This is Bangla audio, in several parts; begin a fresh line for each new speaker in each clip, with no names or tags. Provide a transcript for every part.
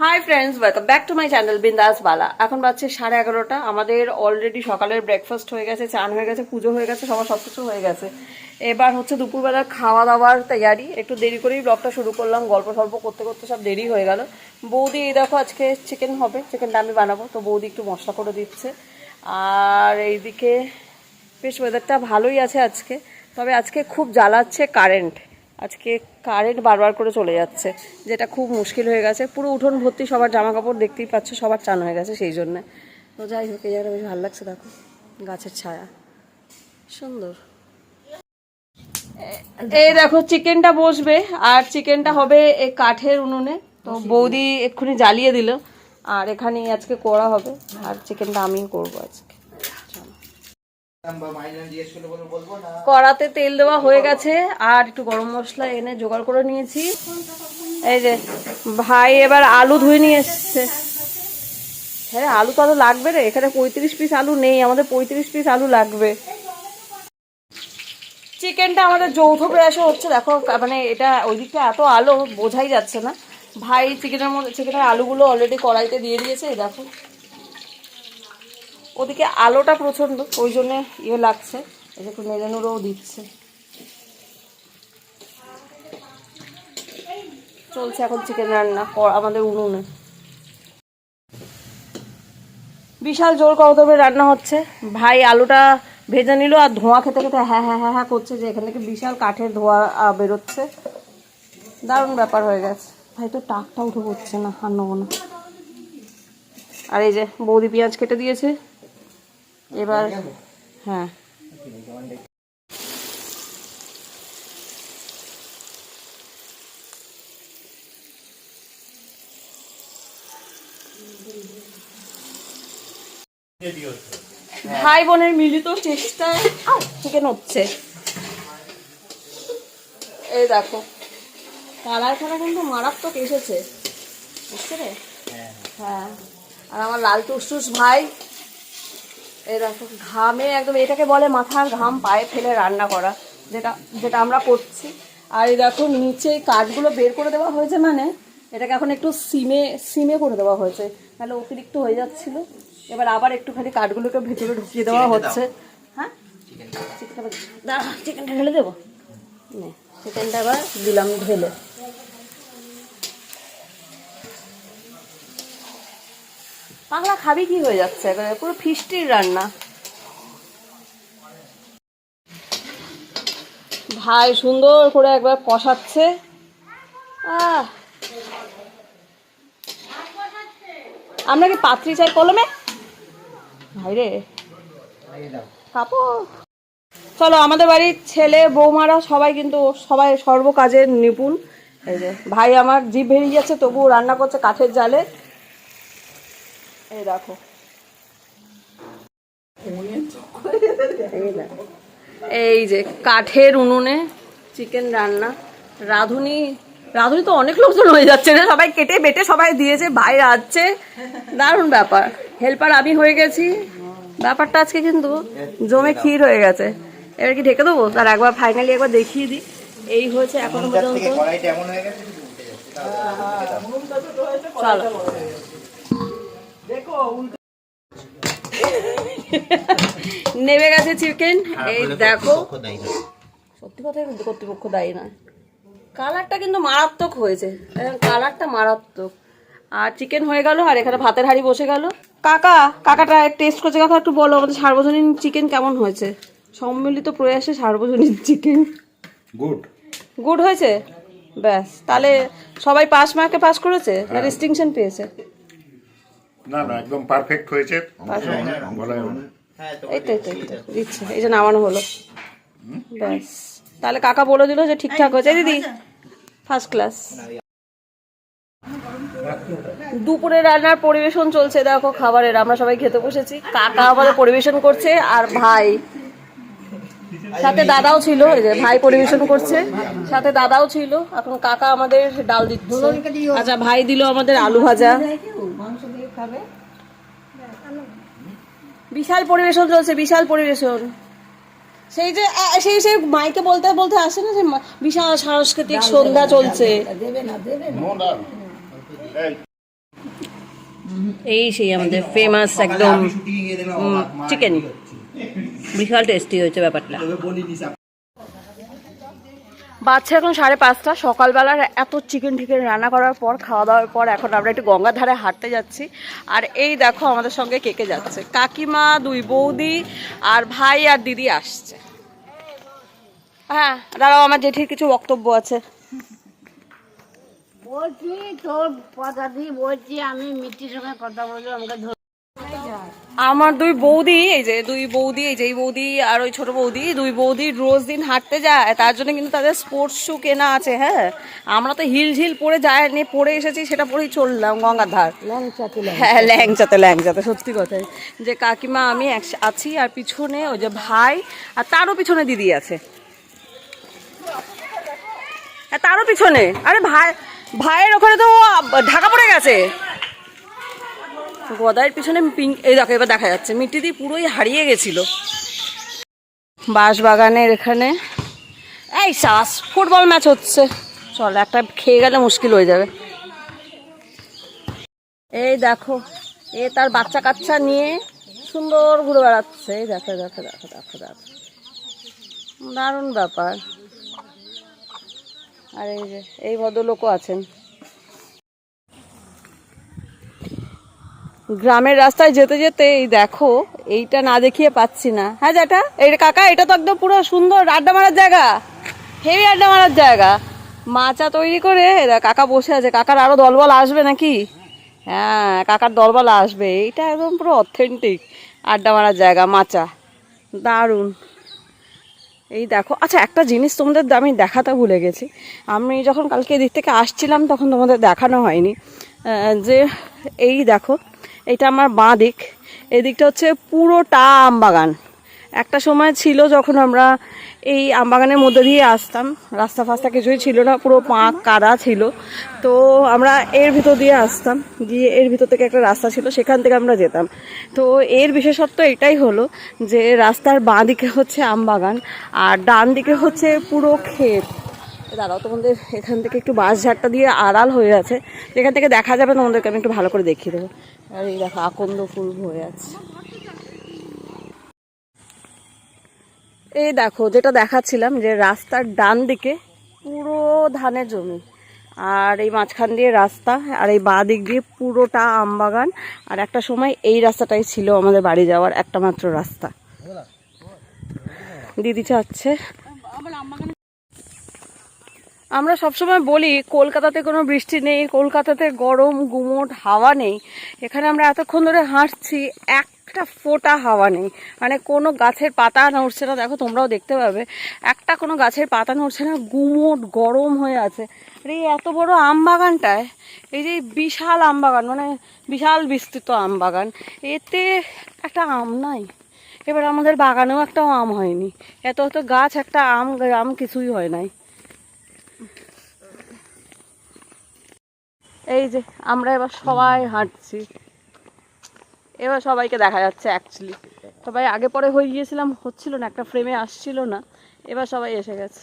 Hi friends welcome back to my channel Bindas Bala এখন বাজছে সাড়ে এগারোটা। আমাদের অলরেডি সকালের ব্রেকফাস্ট হয়ে গেছে, চান হয়ে গেছে, পুজো হয়ে গেছে, সবার সব কিছু হয়ে গেছে। এবার হচ্ছে দুপুরবেলা খাওয়া দাওয়ার তৈয়ারি। একটু দেরি করেই ব্লগটা শুরু করলাম, গল্প সল্প করতে করতে সব দেরি হয়ে গেল। বৌদি, এই দেখো আজকে চিকেন হবে চিকেনটা আমি বানাবো। তো বৌদি একটু মশলা করে দিচ্ছে। আর এইদিকে, বেশ ওয়েদারটা ভালোই আছে আজকে। তবে আজকে খুব জ্বালাচ্ছে কারেন্ট আজকে কারেন্ট বারবার করে চলে যাচ্ছে যেটা খুব মুশকিল হয়ে গেছে। পুরো উঠোন ভর্তি সবার জামা কাপড় দেখতেই পাচ্ছ সবার চান হয়ে গেছে সেই জন্যে। তো যাই হোক এই জায়গাটা বেশ ভালো লাগছে দেখো। গাছের ছায়া। সুন্দর। এই দেখো চিকেনটা বসবে আর চিকেনটা হবে এই কাঠের উনুনে। তো বৌদি এক্ষুনি জ্বালিয়ে দিল আর এখানেই আজকে করা হবে আর চিকেনটা আমি করব আজকে। কড়াতে তেল দেওয়া হয়ে গেছে আর একটু গরম মশলা এনে জোগাড় করে নিয়েছি। এই যে ভাই এবার আলু ধুয়ে নিয়ে এসছে। হ্যাঁ আলু তো আলু লাগবে রে এখানে পঁয়ত্রিশ পিস আলু নেই আমাদের পঁয়ত্রিশ পিস আলু লাগবে। চিকেনটা আমাদের যৌথ প্রয়াসে হচ্ছে দেখো মানে এটা ওই দিকটা এত আলো বোঝাই যাচ্ছে না। ভাই চিকেনের মধ্যে চিকেনের আলুগুলো অলরেডি কড়াইতে দিয়ে দিয়েছে দেখো। ওদিকে আলোটা প্রচণ্ড ওই জন্য ইয়ে লাগছে। যে একটু নেড়ে নুড়েও দিচ্ছে। চলছে এখন চিকেন রান্না আমাদের উনুনে। বিশাল জোর কৌতবে রান্না হচ্ছে। ভাই আলুটা ভেজে নিল আর ধোঁয়া খেতে খেতে হ্যাঁ হ্যাঁ হ্যাঁ হ্যাঁ করছে যে এখান থেকে বিশাল কাঠের ধোঁয়া বেরোচ্ছে। দারুণ ব্যাপার হয়ে গেছে। ভাই তো টাকটা উঠে পড়ছে না, আর নেব না। আর এই যে বৌদি পেঁয়াজ কেটে দিয়েছে। এবার হ্যাঁ। ভাই বোনের মিলিত চেষ্টায় চিকেন হচ্ছে এই দেখো। কালার খানা কিন্তু মারাত্মক এসেছে। বুঝতে রে হ্যাঁ। আর আমার লাল টুসটুস ভাই এই দেখো ঘামে একদম এটাকে বলে মাথার ঘাম পায়ে ফেলে রান্না করা যেটা যেটা আমরা করছি। আর এই দেখো নিচে কাঠগুলো বের করে দেওয়া হয়েছে মানে এটাকে এখন একটু সিমে সিমে করে দেওয়া হয়েছে। তাহলে অতিরিক্ত হয়ে যাচ্ছিল। এবার আবার একটুখানি কাঠগুলোকে ভেতরে ঢুকিয়ে দেওয়া হচ্ছে। হ্যাঁ? চিকেনটা। চিকেনটা ঢেলে দেবো। চিকেনটা এবার দিলাম ঢেলে। পাগলা খাবি কি হয়ে যাচ্ছে একেবারে? পুরো ফিস্টির রান্না। ভাই সুন্দর করে একবার কষাচ্ছে। আমরা কি পাত্রি চাই কলমে? ভাই রে। চলো, আমাদের বাড়ির ছেলে, বৌমারা সবাই কিন্তু সবাই সর্ব কাজের নিপুণ। এই যে, ভাই আমার জিভ বেরিয়ে যাচ্ছে তবুও রান্না করছে কাঠের জালে। এই দেখো। এই যে কাঠের উনুনে চিকেন রান্না। রাঁধুনি রাঁধুনি তো অনেক লোকজন হয়ে যাচ্ছে না সবাই কেটে বেটে সবাই দিয়েছে ভাই রাঁধছে দারুণ ব্যাপার। হেল্পার আমি হয়ে গেছি। ব্যাপারটা আজকে কিন্তু জমে ক্ষীর হয়ে গেছে। এবার কি ঢেকে দেবো? তার একবার ফাইনালি একবার দেখিয়ে দিই। এই হয়েছে এখনও পর্যন্ত। চলো। নেমে গেছে চিকেন। এই দেখো। সত্যি কথাই কিন্তু কর্তৃপক্ষ দায়ী নয়। কালারটা কিন্তু মারাত্মক হয়েছে। কালারটা মারাত্মক। আর চিকেন হয়ে গেল আর এখানে ভাতের হাঁড়ি বসে গেল। কাকা কাকাটা টেস্ট করছে কাকা একটু বলো আমাদের সার্বজনীন চিকেন কেমন হয়েছে? সম্মিলিত প্রয়াসে সার্বজনীন চিকেন।
গুড
গুড হয়েছে? ব্যাস তাহলে সবাই পাস মার্কে পাস করেছে? না ডিস্টিংশন পেয়েছে?
না না একদম পারফেক্ট হয়েছে।
এই তো দিচ্ছে। এই যে নামানো হলো। ব্যাস। তাহলে কাকা বলে দিল যে ঠিকঠাক হয়েছে। দিদি ফার্স্ট ক্লাস দুপুরে রান্নার পরিবেশন চলছে। দেখো খাবারের আমরা সবাই খেতে বসেছি। কাকা আমাদের পরিবেশন করছে আর ভাই। সাথে দাদাও ছিল এই যে ভাই পরিবেশন করছে। সাথে দাদাও ছিল। এখন কাকা আমাদের ডাল দিচ্ছে। আচ্ছা ভাই দিল আমাদের আলু ভাজা। বিশাল পরিবেশন চলছে বিশাল পরিবেশন। সেই যে সেই সেই মাইকে বলতে বলতে আসে না যে বিশাল সাংস্কৃতিক সন্ধ্যা চলছে। এই সেই আমাদের ফেমাস একদম চিকেন বিশাল টেস্টি হয়েছে ব্যাপারটা। বাচ্চা এখন সাড়ে পাঁচটা। সকালবেলার এত চিকেন টিকেন রান্না করার পর খাওয়া দাওয়ার পর এখন আমরা একটু গঙ্গার ধারে হাঁটতে যাচ্ছি। আর এই দেখো আমাদের সঙ্গে কেকে যাচ্ছে। কাকিমা, দুই বৌদি আর ভাই আর দিদি আসছে। হ্যাঁ দাঁড়াও, আমার জেঠির কিছু বক্তব্য আছে।
বলছি, তোর কথা বলছি, আমি মিষ্টির সঙ্গে কথা বলব, আমাকে
আমার দুই বৌদি এই যে দুই বৌদি এই যে এই বৌদি আর ওই ছোট বৌদি দুই বৌদি রোজ দিন হাঁটতে যায়। তার জন্য কিন্তু তাদের স্পোর্টস শু কেনা আছে হ্যাঁ? আমরা তো হিল ঝিল পরে যায় নিয়ে পরে এসেছি সেটা পরেই চললাম গঙ্গার ধার হ্যাঁ ল্যাংচাতে ল্যাংচাতে সত্যি কথাই। যে কাকিমা আমি এক- আছি আর পিছনে ওই যে ভাই আর তারও পিছনে দিদি আছে। হ্যাঁ, তারও পিছনে। আরে ভাই ভাইয়ের ওখানে তো ঢাকা পড়ে গেছে। গদাইয়ের পিছনে পিঙ্ক এই দেখো, এবার দেখা যাচ্ছে। মিট্টিদি পুরোই হারিয়ে গেছিল। বাঁশবাগানের এখানে। এই শ্বাস ফুটবল ম্যাচ হচ্ছে। চল, একটা খেয়ে গেলে মুশকিল হয়ে যাবে। এই দেখো, এ তার বাচ্চা কাচ্চা নিয়ে সুন্দর ঘুরে বেড়াচ্ছে। এই দেখো দেখো দেখো দেখো দেখো। দারুণ ব্যাপার। আর এই যে, এই ভদ্রলোকও আছেন। গ্রামের রাস্তায় যেতে যেতে এই দেখো, এইটা না দেখিয়ে পাচ্ছি না। হ্যাঁ যেটা এই কাকা, এটা তো একদম পুরো সুন্দর আড্ডা মারার জায়গা। হেভি আড্ডা মারার জায়গা। মাচা তৈরি করে কাকা বসে আছে। কাকার আরও দলবল আসবে নাকি? হ্যাঁ কাকার দলবল আসবে। এইটা একদম পুরো অথেন্টিক আড্ডা মারার জায়গা, মাচা। দারুণ। এই দেখো আচ্ছা একটা জিনিস তোমাদের আমি দেখাতে ভুলে গেছি। আমি যখন কালকে এদিক থেকে আসছিলাম, তখন তোমাদের দেখানো হয়নি। যে, এই দেখো এটা আমার বাঁ দিক। এদিকটা হচ্ছে পুরোটা আম বাগান। একটা সময় ছিল যখন আমরা এই আমবাগানের মধ্যে দিয়ে আসতাম। রাস্তা ফাস্তা কিছুই ছিল না, পুরো পাঁক, কাদা ছিল। তো আমরা এর ভিতর দিয়ে আসতাম। গিয়ে এর ভিতর থেকে একটা রাস্তা ছিল, সেখান থেকে আমরা যেতাম। তো এর বিশেষত্ব এটাই হলো যে রাস্তার বাঁ দিকে হচ্ছে আমবাগান আর ডান দিকে হচ্ছে পুরো ক্ষেত। দাঁড়াও, তোমাদের এখান থেকে একটু বাঁশ ঝাড়টা দিয়ে আড়াল হয়ে আছে। যেখান থেকে দেখা যাবে তোমাদেরকে আমি একটু ভালো করে দেখিয়ে দেবো। আর এই দেখো আকন্দ ফুল হয়ে আছে। এই দেখো, যেটা দেখাচ্ছিলাম যে রাস্তার ডান দিকে পুরো ধানের জমি। আর এই মাঝখান দিয়ে রাস্তা, আর এই বাঁ দিক দিয়ে পুরোটা আমবাগান আর একটা সময় এই রাস্তাটাই ছিল আমাদের বাড়ি যাওয়ার একটা মাত্র রাস্তা। দিদি চাচ্ছে। আমরা সবসময় বলি, কলকাতাতে কোনো বৃষ্টি নেই, কলকাতাতে গরম, গুমোট, হাওয়া নেই। এখানে আমরা এতক্ষণ ধরে হাঁটছি, একটা ফোঁটা হাওয়া নেই। মানে কোনো গাছের পাতা নড়ছে না, দেখো তোমরাও দেখতে পাবে। একটা কোনো গাছের পাতা নড়ছে না, গুমোট, গরম হয়ে আছে। আর এই এত বড় আম বাগানটায়, এই যে বিশাল আম বাগান মানে বিশাল বিস্তৃত আম বাগান, এতে একটা আম নাই। এবার আমাদের বাগানেও একটাও আম হয়নি। এত এত গাছ, একটা আম আম কিছুই হয় নাই। এই যে, আমরা এবার সবাই হাঁটছি। এবার সবাইকে দেখা যাচ্ছে অ্যাকচুয়ালি সবাই আগে পরে হয়ে গিয়েছিলাম, হচ্ছিল না, একটা ফ্রেমে আসছিল না। এবার সবাই এসে গেছে।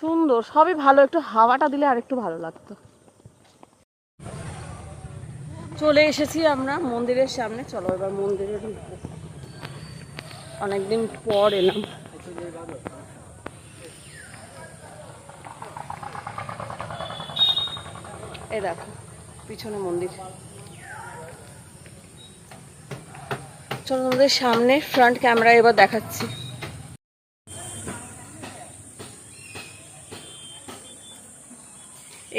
সুন্দর, সবই ভালো, একটু হাওয়াটা দিলে আর একটু ভালো লাগতো। চলে এসেছি আমরা মন্দিরের সামনে। চলো এবার মন্দিরে অনেকদিন পর এলাম। এই দেখো, পিছনে মন্দির। চলো তোমাদের সামনে ফ্রন্ট ক্যামেরা এবার দেখাচ্ছি।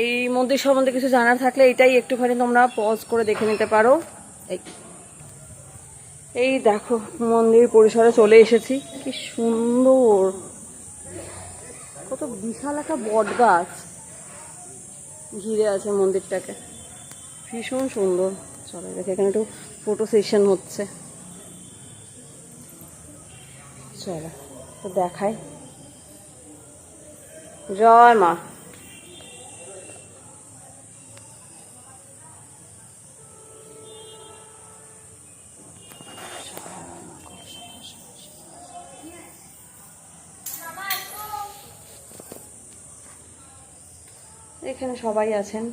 এই মন্দির সম্বন্ধে কিছু জানার থাকলে এটাই একটুখানি তোমরা পজ করে দেখে নিতে পারো। এই দেখো, মন্দির পরিসরে চলে এসেছি। কি সুন্দর। কত বিশাল একটা বট গাছ ঘিরে আছে মন্দিরটাকে। ভীষণ সুন্দর। চলে দেখে, এখানে একটু ফটো সেশন হচ্ছে। চলো, তো দেখাই। জয় মা। এখানে সবাই আছেন।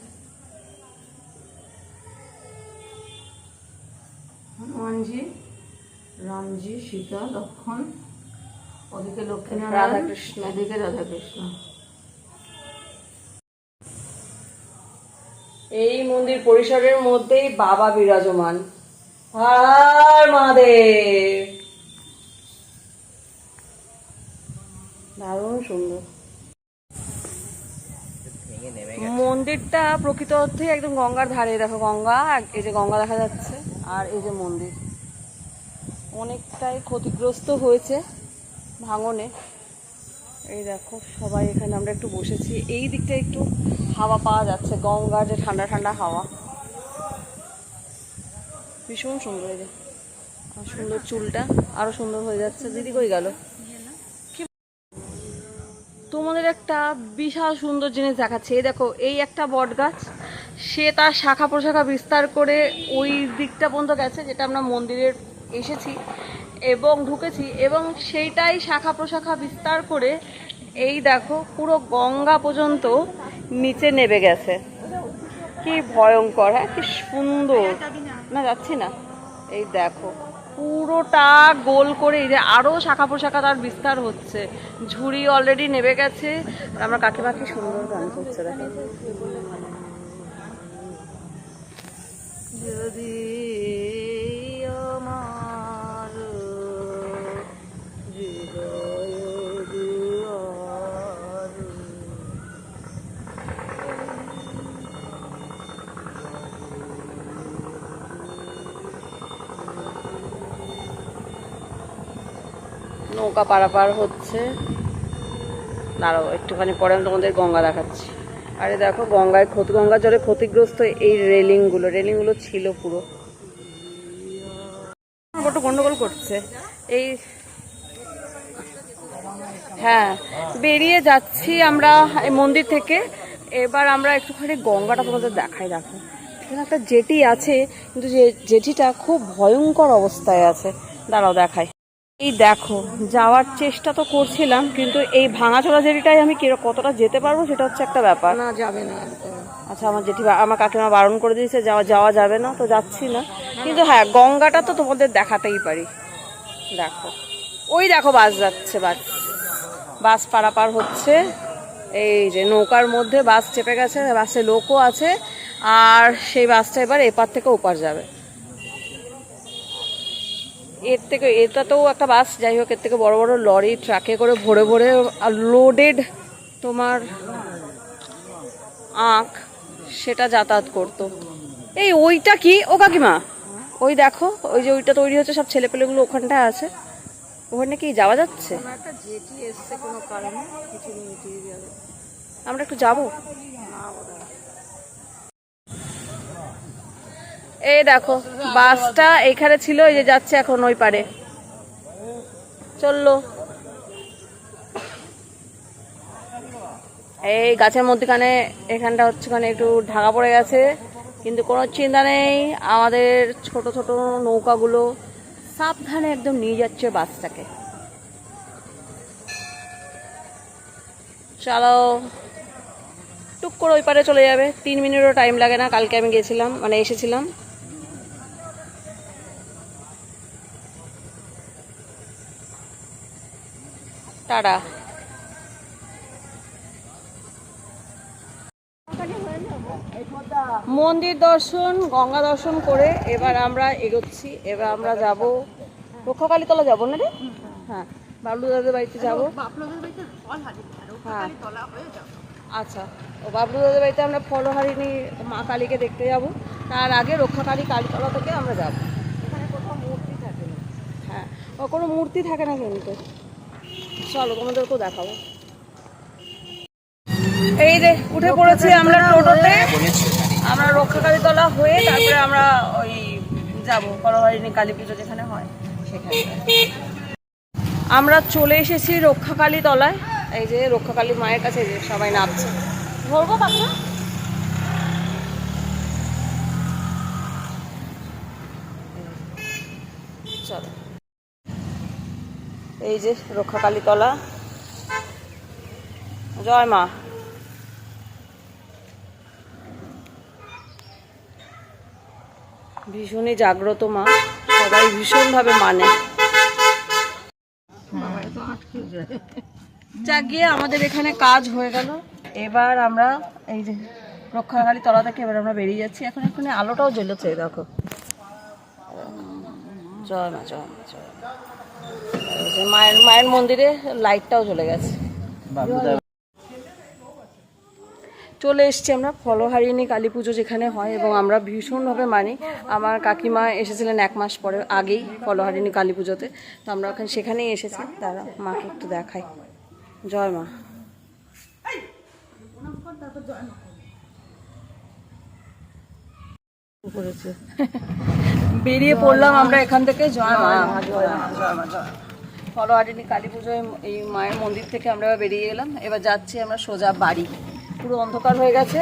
হনুমানজি রামজি সীতা লক্ষণ ওদিকে লক্ষ্মীনারায়ণ রাধাকৃষ্ণ। এদিকে রাধাকৃষ্ণ। এই মন্দির পরিসরের মধ্যেই বাবা বিরাজমান। আর মহাদেব। দারুণ সুন্দর। মন্দিরটা প্রকৃত অর্থে একদম গঙ্গার ধারে। দেখো গঙ্গা এই যে গঙ্গা দেখা যাচ্ছে, আর এই যে মন্দির। অনেকটাই ক্ষতিগ্রস্ত হয়েছে ভাঙনে। এই দেখো, সবাই এখানে আমরা একটু বসেছি। এই দিকটা একটু হাওয়া পাওয়া যাচ্ছে, গঙ্গার যে ঠান্ডা ঠান্ডা হাওয়া। ভীষণ সুন্দর এই যে। সুন্দর চুলটা, আরও সুন্দর হয়ে যাচ্ছে। দিদি কই গেল? একটা বিশাল সুন্দর জিনিস দেখাচ্ছে। এই দেখো, এই একটা বট গাছ সে তার শাখা প্রশাখা বিস্তার করে ওই দিকটা পর্যন্ত গেছে, যেটা আমরা মন্দিরের এসেছি এবং ঢুকেছি এবং সেইটাই শাখা প্রশাখা বিস্তার করে এই দেখো, পুরো গঙ্গা পর্যন্ত নিচে নেমে গেছে। কি ভয়ঙ্কর হ্যাঁ কি সুন্দর। না, যাচ্ছি না। এই দেখো। পুরোটা গোল করে এই যে আরও শাখা প্রশাখা তার বিস্তার হচ্ছে। ঝুড়ি অলরেডি নেবে গেছে। আর আমরা কাকে পাখি সুন্দর গান করছে যদি নৌকা পারাপার হচ্ছে। দাঁড়াও, একটুখানি পরে আমি তোমাদের গঙ্গা দেখাচ্ছি। আরে দেখো, গঙ্গায় ক্ষতি গঙ্গার জলে ক্ষতিগ্রস্ত এই রেলিংগুলো রেলিংগুলো ছিল পুরো। বড্ড গন্ডগোল করছে। এই হ্যাঁ বেরিয়ে যাচ্ছি আমরা এই মন্দির থেকে। এবার আমরা একটুখানি গঙ্গাটা তোমাদের দেখাই, দেখো। এখানে একটা জেটি আছে, কিন্তু যে জেটিটা খুব ভয়ঙ্কর অবস্থায় আছে। দাঁড়াও, দেখাই। এই দেখো যাওয়ার চেষ্টা তো করছিলাম কিন্তু এই ভাঙাচোরা জেটিটাই আমি কতটা যেতে পারব সেটা হচ্ছে একটা ব্যাপার।
না যাবে না
আচ্ছা আমার জেঠি আমার কাকিমা বারণ করে দিয়েছে যাওয়া যাওয়া যাবে না তো যাচ্ছি না। কিন্তু হ্যাঁ গঙ্গাটা তো তোমাদের দেখাতেই পারি। দেখো ওই দেখো বাস যাচ্ছে বাস। বাস পারাপার হচ্ছে এই যে নৌকার মধ্যে বাস চেপে গেছে বাসে লোকও আছে আর সেই বাসটা এবার এপার থেকে ওপার যাবে। এর থেকে এটাতেও একটা বাস যাই হোক এর থেকে বড় বড় লরি ট্রাকে করে ভরে ভরে লোডেড তোমার আখ সেটা যাতায়াত করতো। এই ওইটা কি? ও কাকিমা ওই দেখো ওই যে ওইটা তৈরি হচ্ছে সব ছেলেপেলেগুলো ওখানটায় আছে। ওখানে কি যাওয়া যাচ্ছে? আমরা একটু যাব? এই দেখো, বাসটা এখানে ছিল, এই যে যাচ্ছে এখন ওই পারে। চলল। এই গাছের মধ্যেখানে, এখানটা হচ্ছে একটু ঢাকা পড়ে গেছে, কিন্তু কোনো চিন্তা নেই, আমাদের ছোট ছোট নৌকাগুলো সাবধানে একদম নিয়ে যাচ্ছে বাসটাকে। চলো। টুক করে ওই পারে চলে যাবে। তিন মিনিটও টাইম লাগে না, কালকে আমি গেছিলাম মানে এসেছিলাম। টাটা মন্দির দর্শন, গঙ্গা দর্শন করে এবার আমরা এগোচ্ছি। এবার আমরা যাব। রক্ষাকালীতলা যাব না রে? হ্যাঁ বাবলু দাদের বাড়িতে যাব। হ্যাঁ। আচ্ছা ও বাবলু দাদের বাড়িতে আমরা ফলহারিণী মা কালীকে দেখতে যাব। তার আগে রক্ষাকালী কালীতলা থেকে আমরা যাব। এখানে কোথাও মূর্তি থাকে না হ্যাঁ ও কোনো মূর্তি থাকে না কিন্তু। চলো, তোমাদেরকেও দেখাবো। এই যে, উঠে পড়েছি আমরা টোটোতে। আমরা রক্ষাকালীতলা হয়ে তারপরে আমরা ওই যাব, করহারিণী কালী পুজো যেখানে হয়, সেখানে। আমরা চলে এসেছি রক্ষাকালী তলায় এই যে, রক্ষাকালী মায়ের কাছে যে সবাই নামছে। ধরবো কাকু এই যে রক্ষাকালীতলা। জয় মা। ভীষণই জাগ্রত মা, সবাই ভীষণভাবে মানে। জাগিয়ে আমাদের এখানে কাজ হয়ে গেল। এবার আমরা এই যে রক্ষাকালী তলা থেকে এবার আমরা বেরিয়ে যাচ্ছি। এখন এখানে আলোটাও জ্বলেছে, দেখো। জয় মা জয় মা, জয় যে মায়ের মায়ের মন্দিরে লাইটটাও জ্বলে গেছে। চলে এসছি আমরা ফলহারিণী কালী পুজো যেখানে হয় এবং আমরা ভীষণভাবে মানি। আমার কাকিমা এসেছিলেন এক মাস পরে, আগেই ফলহারিণী কালী পুজোতে। তো আমরা ওখানে সেখানেই এসেছি। তারা মাকে একটু দেখাই। জয় মা। বেরিয়ে পড়লাম আমরা এখান থেকে। জয় মা। জয় মা জয় মা, জয় ফলোয়ারিনী কালী পুজোয় এই মায়ের মন্দির থেকে আমরা বেরিয়ে এলাম। এবার যাচ্ছি আমরা সোজা বাড়ি। পুরো অন্ধকার হয়ে গেছে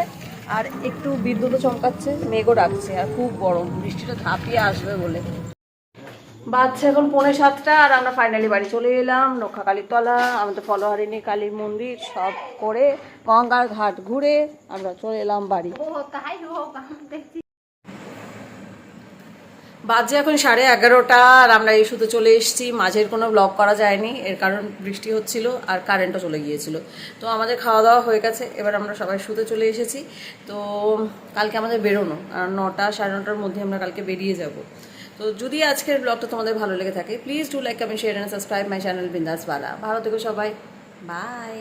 আর একটু বিদ্যুৎও চমকাচ্ছে, মেঘও ডাকছে আর খুব গরম। বৃষ্টিটা ঝাঁপিয়ে আসবে বলে। বাচ্চা এখন পৌনে সাতটা আর আমরা ফাইনালি বাড়ি চলে এলাম। নক্ষাকালীর তলা আমাদের ফলোহারিণী কালী মন্দির, সব করে গঙ্গার ঘাট ঘুরে আমরা চলে এলাম বাড়ি। বাজে এখন সাড়ে এগারোটা আর আমরা এই শুধু চলে এসেছি। মাঝের কোনো ব্লগ করা যায়নি, এর কারণ বৃষ্টি হচ্ছিল আর কারেন্টও চলে গিয়েছিল। তো আমাদের খাওয়া দাওয়া হয়ে গেছে, এবার আমরা সবাই শুতে চলে এসেছি। তো কালকে আমাদের বেরোনো, আর নটা সাড়ে নটার মধ্যে আমরা কালকে বেরিয়ে যাব। তো যদি আজকের ব্লগটা তোমাদের ভালো লেগে থাকে please do like comment share and subscribe my channel Bindas Bala. ভালো থেকো সবাই বাই